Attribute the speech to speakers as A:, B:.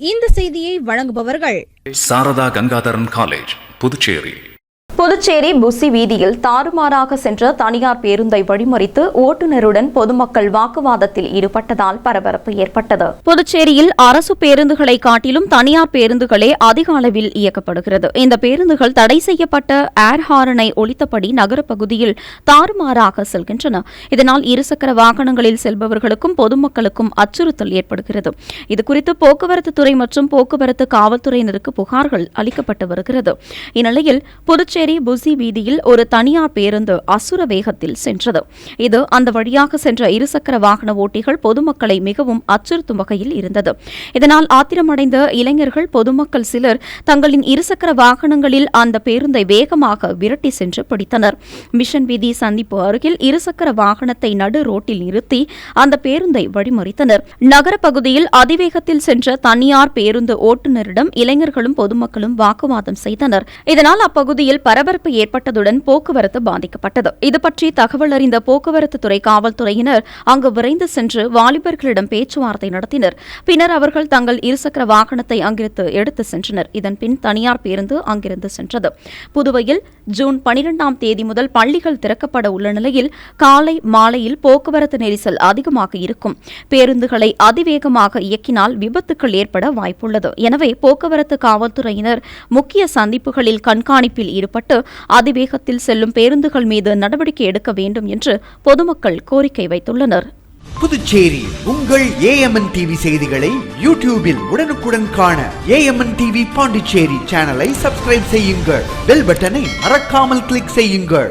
A: இந்த செய்தியை வழங்குபவர்கள்
B: சாரதா கங்காதரன் காலேஜ் புதுச்சேரி.
C: புதுச்சேரி புசி வீதியில் தாறுமாறாக சென்ற தனியார் பேருந்தை வழிமறித்து ஓட்டுநருடன் பொதுமக்கள் வாக்குவாதத்தில் ஈடுபட்டதால் பரபரப்பு ஏற்பட்டது. புதுச்சேரியில் அரசு பேருந்துகளை காட்டிலும் தனியார் பேருந்துகளே அதிக அளவில் இயக்கப்படுகிறது. இந்த பேருந்துகள் தடை செய்யப்பட்ட ஏர் ஹாரனை ஒழித்தபடி நகரப்பகுதியில் தாறுமாறாக செல்கின்றன. இதனால் இருசக்கர வாகனங்களில் செல்பவர்களுக்கும் பொதுமக்களுக்கும் அச்சுறுத்தல் ஏற்படுகிறது. இதுகுறித்து போக்குவரத்து துறை மற்றும் போக்குவரத்து காவல்துறையினருக்கு புகார்கள் அளிக்கப்பட்டு வருகிறது. இந்நிலையில் புதுச்சேரி புதுச்சேரி புசி வீதியில் ஒரு தனியார் பேருந்து அசுர வேகத்தில் சென்றது. இது அந்த வழியாக சென்ற இருசக்கர வாகன ஓட்டிகள் பொதுமக்களை மிகவும் அச்சுறுத்தும் வகையில் இருந்தது. இதனால் ஆத்திரமடைந்த இளைஞர்கள் பொதுமக்கள் சிலர் தங்களின் இருசக்கர வாகனங்களில் அந்த பேருந்தை வேகமாக விரட்டி சென்று பிடித்தனர். மிஷன் வீதி சந்திப்பு அருகில் இருசக்கர வாகனத்தை நடு ரோட்டில் நிறுத்தி அந்த பேருந்தை வழிமறித்தனர். நகர பகுதியில் அதிவேகத்தில் சென்ற தனியார் பேருந்து ஓட்டுநரிடம் இளைஞர்களும் பொதுமக்களும் வாக்குவாதம் செய்தனர். இதனால் அப்பகுதியில் பர பரபரப்பு ஏற்பட்டதுடன் போக்குவரத்து பாதிக்கப்பட்டது. இது பற்றி தகவல் அறிந்த போக்குவரத்து துறை காவல்துறையினர் அங்கு விரைந்து சென்று வாலிபர்களிடம் பேச்சுவார்த்தை நடத்தினர். பின்னர் அவர்கள் தங்கள் இருசக்கர வாகனத்தை அங்கிருந்து எடுத்து சென்றனர். இதன் பின் தனியார் பேருந்து அங்கிருந்து சென்றது. புதுவையில் ஜூன் பனிரெண்டாம் தேதி முதல் பள்ளிகள் திறக்கப்பட உள்ள நிலையில் காலை மாலையில் போக்குவரத்து நெரிசல் அதிகமாக இருக்கும். பேருந்துகளை அதிவேகமாக இயக்கினால் விபத்துக்கள் ஏற்பட வாய்ப்புள்ளது. எனவே போக்குவரத்து காவல்துறையினர் முக்கிய சந்திப்புகளில் கண்காணிப்பில் ஈடுபட்டு அதிவேகத்தில் செல்லும் பேருந்துகள் மீது நடவடிக்கை எடுக்க வேண்டும் என்று பொதுமக்கள் கோரிக்கை வைத்துள்ளனர்.
D: புதுச்சேரி உங்கள் ஏஎம்என் டிவி செய்திகளை யூடியூபில் உடனுக்குடன் காண ஏஎம்என் டிவி பாண்டிச்சேரி சேனலை சப்ஸ்கிரைப் செய்யுங்கள். பெல் பட்டனை மறக்காமல் கிளிக் செய்யுங்கள்.